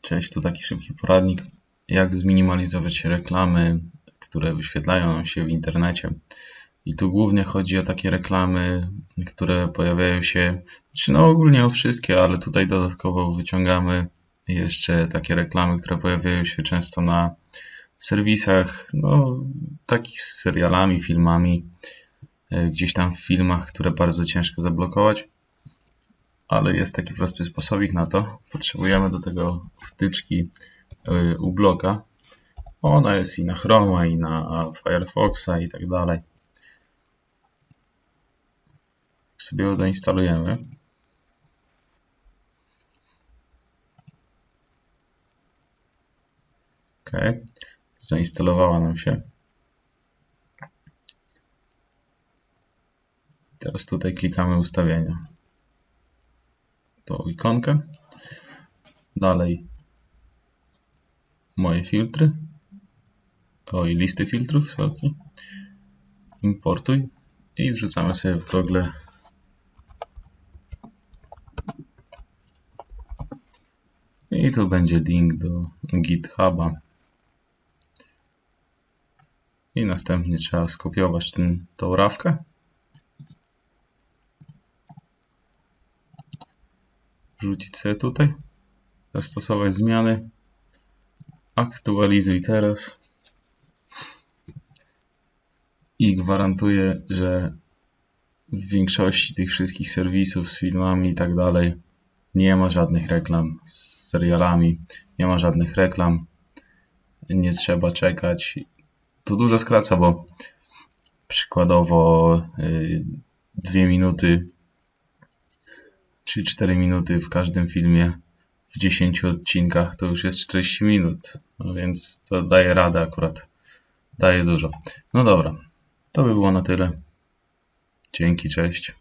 Cześć, tu taki szybki poradnik, jak zminimalizować reklamy, które wyświetlają się w internecie. I tu głównie chodzi o takie reklamy, które pojawiają się, czy no ogólnie o wszystkie, ale tutaj dodatkowo wyciągamy jeszcze takie reklamy, które pojawiają się często na serwisach, no takich serialami, filmami, e, gdzieś tam w filmach, które bardzo ciężko zablokować ale jest taki prosty sposobik na to. Potrzebujemy do tego wtyczki y, u bloka. Ona jest i na Chroma, i na Firefoxa i tak dalej. Sobie ją doinstalujemy. OK. Zainstalowała nam się. Teraz tutaj klikamy ustawienia tą ikonkę. Dalej moje filtry. O i listy filtrów, sorki. Importuj i wrzucamy sobie w Google i tu będzie link do GitHuba. I następnie trzeba skopiować ten, rawkę wrzucić sobie tutaj, zastosować zmiany, aktualizuj teraz i gwarantuję, że w większości tych wszystkich serwisów z filmami i tak dalej nie ma żadnych reklam z serialami, nie ma żadnych reklam, nie trzeba czekać. To dużo skraca, bo przykładowo y, dwie minuty czy 4 minuty w każdym filmie w 10 odcinkach to już jest 40 minut, no więc to daje radę akurat. Daje dużo. No dobra, to by było na tyle. Dzięki, cześć.